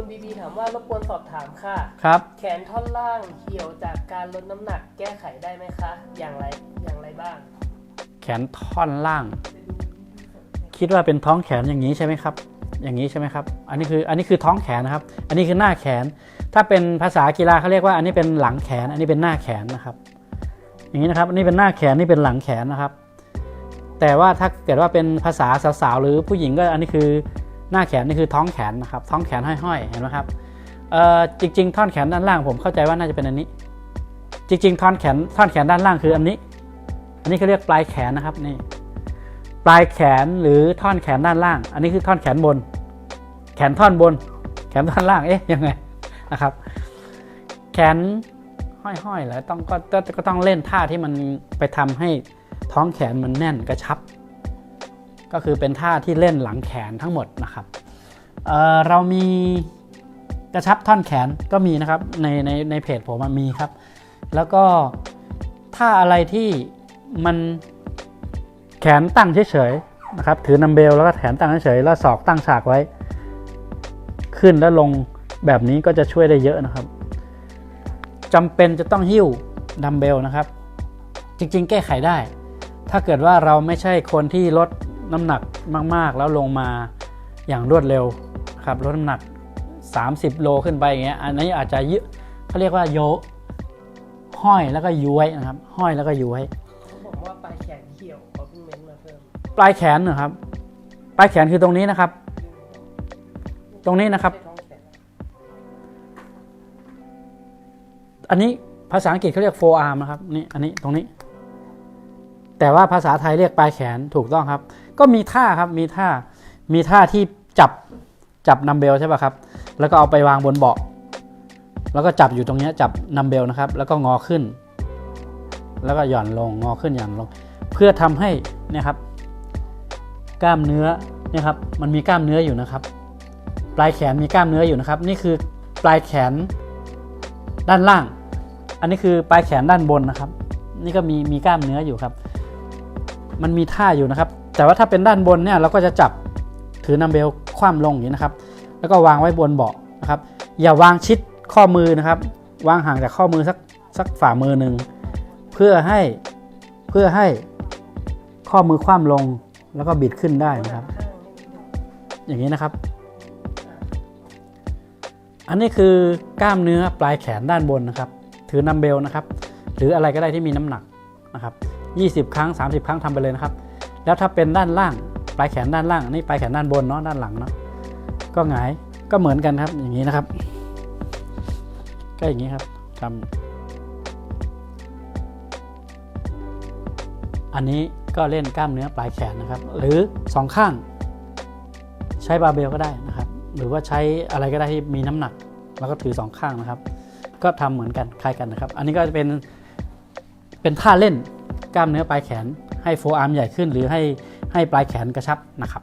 คุณบีบีถามว่ารบกวนสอบถามค่ะ ครับ แขนท่อนล่างเหี่ยวจากการลดน้ำหนักแก้ไขได้ไหมคะ อย่างไรอย่างไรบ้าง แขนท่อนล่าง คิดว่าเป็นท้องแขนอย่างนี้ใช่ไหมครับ อย่างนี้ใช่ไหมครับ อันนี้คืออันนี้คือท้องแขนนะครับ อันนี้คือหน้าแขน ถ้าเป็นภาษากีฬาเขาเรียกว่า อันนี้เป็นหลังแขน อันนี้เป็นหน้าแขนนะครับ อย่างนี้นะครับ อันนี้เป็นหน้าแขนนี่เป็นหลังแขนนะครับ แต่ว่าถ้าเกิดว่าเป็นภาษาสาวๆหรือผู้หญิงก็อันนี้คือ หน้าแขนนี่คือท้องแขนนะครับท้องแขนห้อยๆเห็นไหมครับจริงๆ ท่อนแขนด้านล่างผมเข้าใจว่าน่าจะเป็นอันนี้ จริงๆ ท่อนแขนท่อนแขนด้านล่างคืออันนี้ อันนี้เขาเรียกปลายแขนนะครับนี่ปลายแขนหรือท่อนแขนด้านล่าง อันนี้คือท่อนแขนบน แขนท่อนบน แขนท่อนล่างเอ๊ะยังไงนะครับ แขนห้อยๆแล้วต้องก็ก็ก็ต้องเล่นท่าที่มันไปทำให้ท้องแขนมันแน่นกระชับ ก็คือเป็นท่าที่เล่นหลังแขนทั้งหมดนะครับเเรามีกระชับท่อนแขนก็มีนะครับในในในเพจผมมีครับ แล้วก็ท่าอะไรที่มันแขนตั้งเฉยๆนะครับถือนัมเบลแล้วก็แขนตั้งเฉยๆแล้วศอกตั้งฉากไว้ ขึ้นแล้วลงแบบนี้ก็จะช่วยได้เยอะนะครับจำเป็นจะต้องหิ้วดัมเบลนะครับ จริงๆ แก้ไขได้ ถ้าเกิดว่าเราไม่ใช่คนที่ลด น้ำหนักมาก ๆ แล้วลงมาอย่างรวดเร็วนะครับลดน้ำหนัก 30 โลขึ้นไปอย่างเงี้ยอันนี้อาจจะเยอะเขาเรียกว่าโยห้อยแล้วก็ย้วยนะครับ ห้อยแล้วก็ย้วยเขาบอกว่าปลายแขนเหี่ยวเขาเพิ่งเม้นมาเพิ่มปลายแขนนะครับ ปลายแขนคือตรงนี้นะครับ ตรงนี้นะครับไม่ใช่ท้องแขนอันนี้ภาษาอังกฤษเขาเรียก forearm นะครับนี่อันนี้ตรงนี้ แต่ว่าภาษาไทยเรียกปลายแขนถูกต้องครับ ก็มีท่าครับมีท่ามีท่าที่จับจับนัมเบลใช่ป่ะครับ แล้วก็เอาไปวางบนเบาะ แล้วก็จับอยู่ตรงนี้จับนัมเบลนะครับ แล้วก็งอขึ้น แล้วก็หย่อนลงงอขึ้นหย่อนลง เพื่อทำให้นี่ครับ กล้ามเนื้อนี่ครับมันมีกล้ามเนื้ออยู่นะครับ ปลายแขนมีกล้ามเนื้ออยู่นะครับ นี่คือปลายแขนด้านล่าง อันนี้คือปลายแขนด้านบนนะครับ นี่ก็มีมีกล้ามเนื้ออยู่ครับ มันมีท่าอยู่นะครับ แต่ว่าถ้าเป็นด้านบนเนี่ยเราก็จะจับถือนัมเบลคว่ำลงอย่างนี้นะครับ แล้วก็วางไว้บนเบาะนะครับ อย่าวางชิดข้อมือนะครับ วางห่างจากข้อมือสักสักฝ่ามือหนึ่งเพื่อให้เพื่อให้ข้อมือคว่ำลงแล้วก็บิดขึ้นได้นะครับ อย่างนี้นะครับ อันนี้คือกล้ามเนื้อปลายแขนด้านบนนะครับ ถือนัมเบลนะครับ หรืออะไรก็ได้ที่มีน้ำหนักนะครับ 20 ครั้ง 30 ครั้งทำไปเลยนะครับ แล้วถ้าเป็นด้านล่างปลายแขนด้านล่างนี่ปลายแขนด้านบนเนาะด้านหลังเนาะก็หงายก็เหมือนกันครับอย่างนี้นะครับ ก็อย่างนี้ครับทำอันนี้ก็เล่นกล้ามเนื้อปลายแขนนะครับ หรือสองข้าง ใช้บาเบลก็ได้นะครับ หรือว่าใช้อะไรก็ได้ที่มีน้ำหนัก แล้วก็ถือสองข้างนะครับ ก็ทำเหมือนกันคล้ายกันนะครับ อันนี้ก็จะเป็นเป็นท่าเล่นกล้ามเนื้อปลายแขน ให้โฟอาร์มใหญ่ขึ้น หรือให้ให้ปลายแขนกระชับนะครับ